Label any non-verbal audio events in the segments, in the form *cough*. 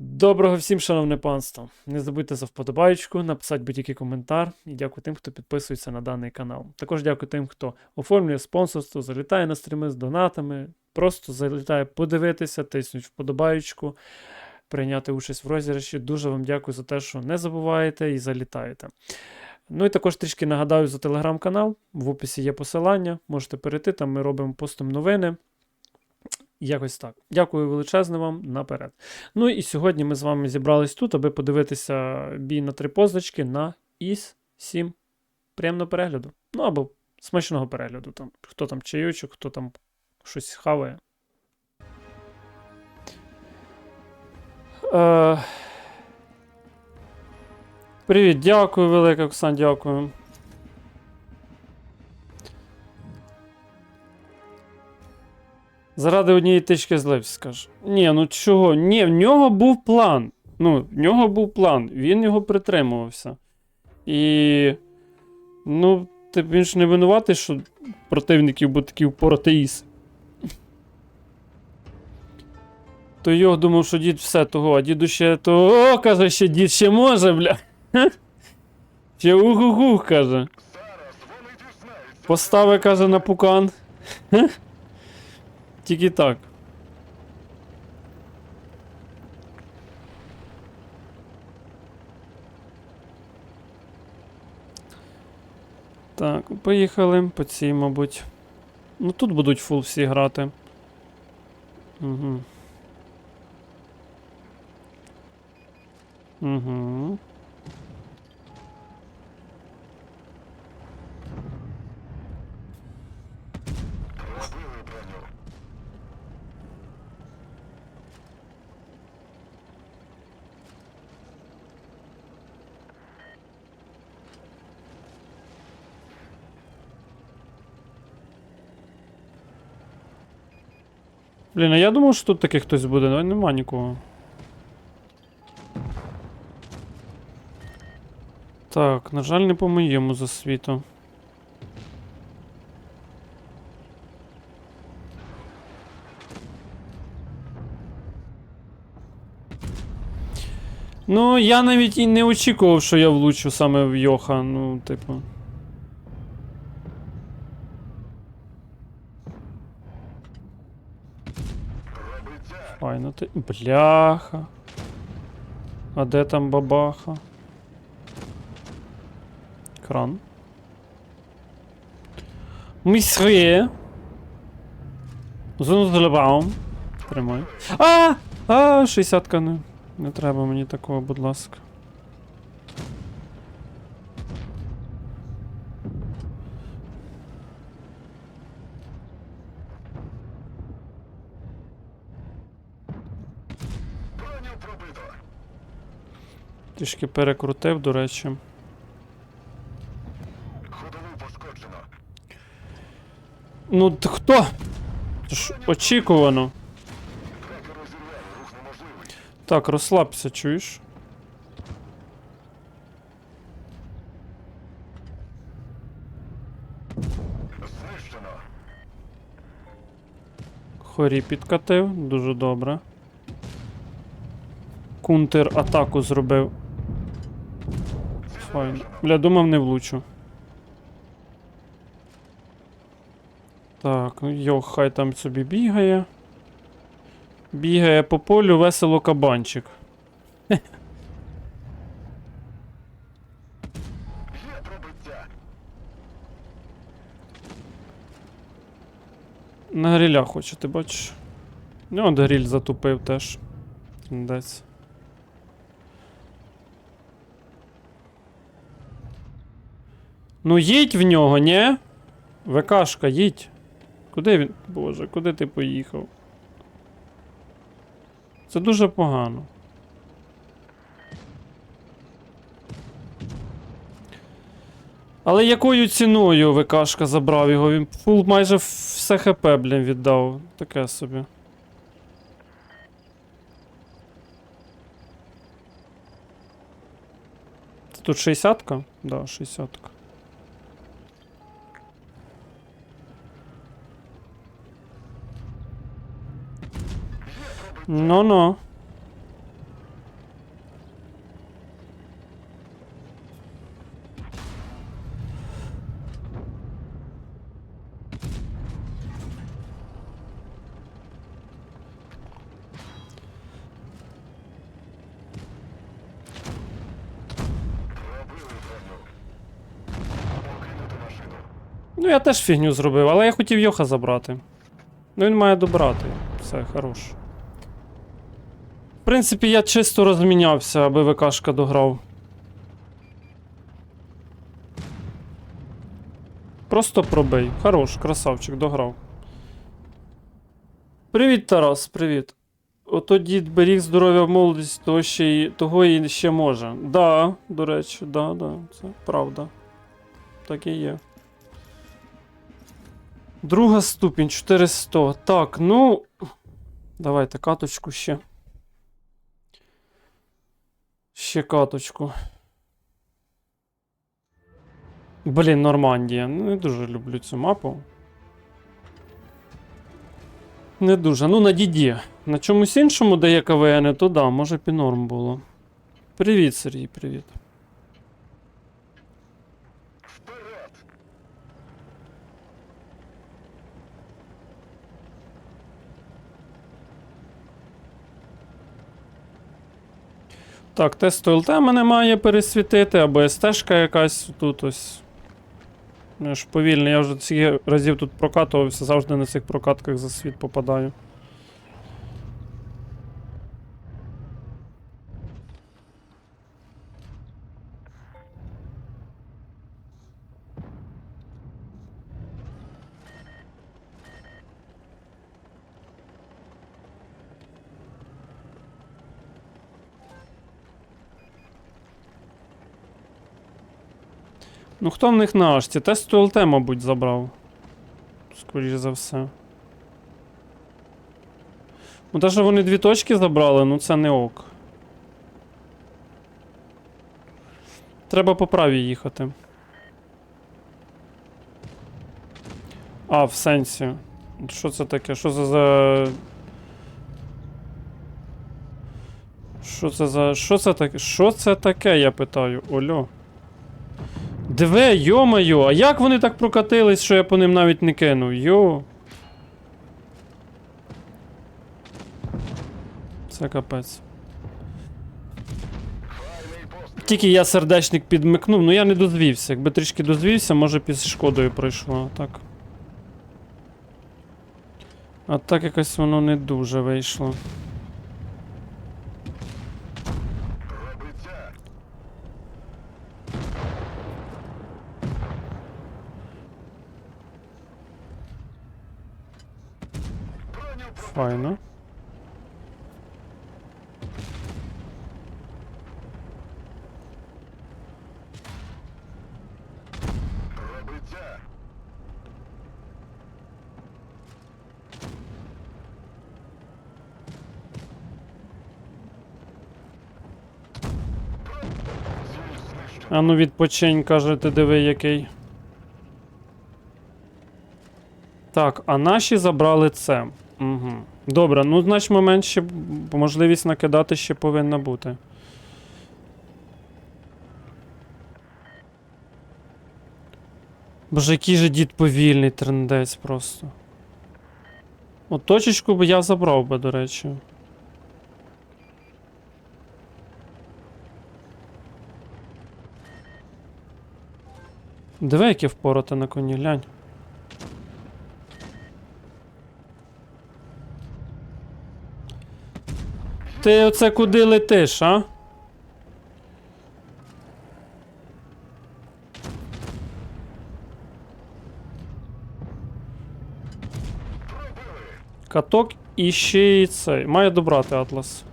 Доброго всім, шановне панство. Не забудьте за вподобайку, написати будь-який коментар. І дякую тим, хто підписується на даний канал. Також дякую тим, хто оформлює спонсорство, залітає на стріми з донатами, просто залітає подивитися, тиснуть вподобайку, прийняти участь в розіграші. Дуже вам дякую за те, що не забуваєте і залітаєте. Ну і також трішки нагадаю за телеграм-канал. В описі є посилання, можете перейти, там ми робимо постом новини. Якось так. Дякую величезне вам наперед. Ну і сьогодні ми з вами зібрались тут, аби подивитися бій на три позначки на ІС 7. Приємного перегляду. Ну або смачного перегляду. Там. Хто там чайочок, хто там щось хаває. Е... Привіт, дякую, велике, Оксан, дякую. Заради однієї тички злився, скаже. Ні, ну чого? Ні, в нього був план. Ну, в нього був план, він його притримувався. І. Ну, ти- він ж не винуватий, що противників був такий упоротеїс. То його думав, що дід все того, а діду ще то. О, каже, ще дід ще може, бля. *laughs* Ще угу-гу, каже. Постави, каже, на пукан. *laughs* Тільки так. Так, поїхали по цій, мабуть. Ну тут будуть фул всі грати. Угу. Угу. Блін, а я думав, що тут таки хтось буде, але нема нікого. Так, на жаль, не по моєму засвіту. Ну, я навіть і не очікував, що я влучу саме в Йоха, ну, типу. Файно ти. Бляха. А де там бабаха? Кран. Місьє. Зунузлебаум. Прямой. А! А, 60-ка не. Не треба мені такого, будь ласка. Трішки перекрутив, до речі. Ну, хто? Це ж очікувано. Так, розслабся, чуєш? Хорі підкатив, дуже добре. Кунтер атаку зробив. Файн. Бля, думав не влучу. Так, ну йох, хай там собі бігає. Бігає по полю весело кабанчик. На гриля хоче, ти бачиш? Ну, от гриль затупив теж. Десь. Ну їдь в нього, ні? ВКшка, їдь. Куди він. Боже, куди ти поїхав? Це дуже погано. Але якою ціною ВКшка забрав його? Він фул майже все ХП, блін, віддав. Таке собі. Тут 60-ка? Да, 60-ка. No, no. Ну, я теж фігню зробив, але я хотів Йоха забрати. Ну він має добрати. Все, хорош. Принципі, я чисто розмінявся, аби ВКшка дограв. Просто пробий. Хорош, красавчик, дограв. Привіт, Тарас, привіт. Ото дід беріг здоров'я молодість, того, ще й, того і ще може. Да, до речі, да, да, це правда. Так і є. Друга ступінь 400. Так, ну. Давайте каточку ще. Ще каточку. Блін, Нормандія. Не дуже люблю цю мапу. Не дуже. Ну, на діді. На чомусь іншому дає КВН, то да, може б норм було. Привіт, Сергій, привіт. Так, тест ОЛТ мене має пересвітити, або СТ-шка якась тут ось. Я ж повільний, я вже ці разів тут прокатувався, завжди на цих прокатках за світ попадаю. Ну хто в них на ашці? Тесту ЛТ, мабуть, забрав. Скоріше за все. Ну, те, що вони дві точки забрали, ну це не ок. Треба по правій їхати. А, в сенсі. Що це таке? Що це за. Що це за. Що це таке? Що це таке, я питаю? Ольо. Две, йо-моє, а як вони так прокатились, що я по ним навіть не кинув? Йо. Це капець. Тільки я сердечник підмикнув, ну я не дозвівся. Якби трішки дозвівся, може під шкодою пройшло, а так. А так якось воно не дуже вийшло. Файно. А ну відпочинь, каже, ти диви який. Так, а наші забрали це. Угу. Добре, ну значить момент ще можливість накидати ще повинна бути. Боже, який же дід повільний трендець просто. От точечку би я забрав би, до речі. Диви, яке впороте на коні, глянь. Ти оце куди летиш, а? Каток і ще й цей. Має добрати Атлас.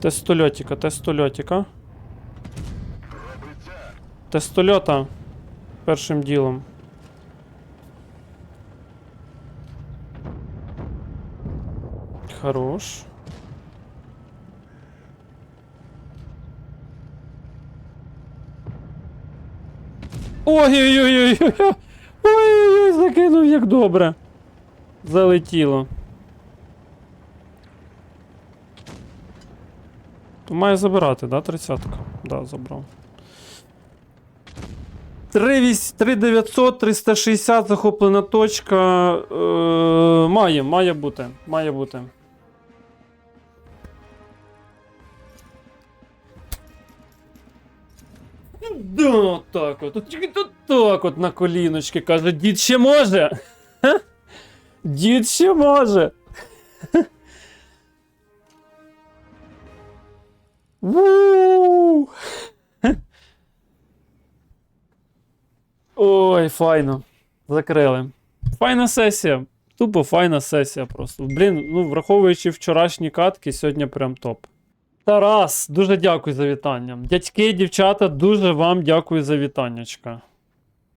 Тестольотика, тестольотика. Тестольота. Першим ділом. Хорош. Ой-ой-ой-ой-ой! Ой-ой-ой, закинув як добре. Залетіло. То має забирати, да, тридцятка? Да, забрав. 3900, 360 захоплена точка. Е, має, має бути. Має бути. Да, так от, тільки так от на коліночки, каже, дід ще може. *laughs* Дід ще може. *laughs* *laughs* Ой, файно. Закрили. Файна сесія. Тупо файна сесія просто. Блін, ну враховуючи вчорашні катки, сьогодні прям топ. Тарас, дуже дякую за вітання. Дядьки, дівчата, дуже вам дякую за вітаннячка.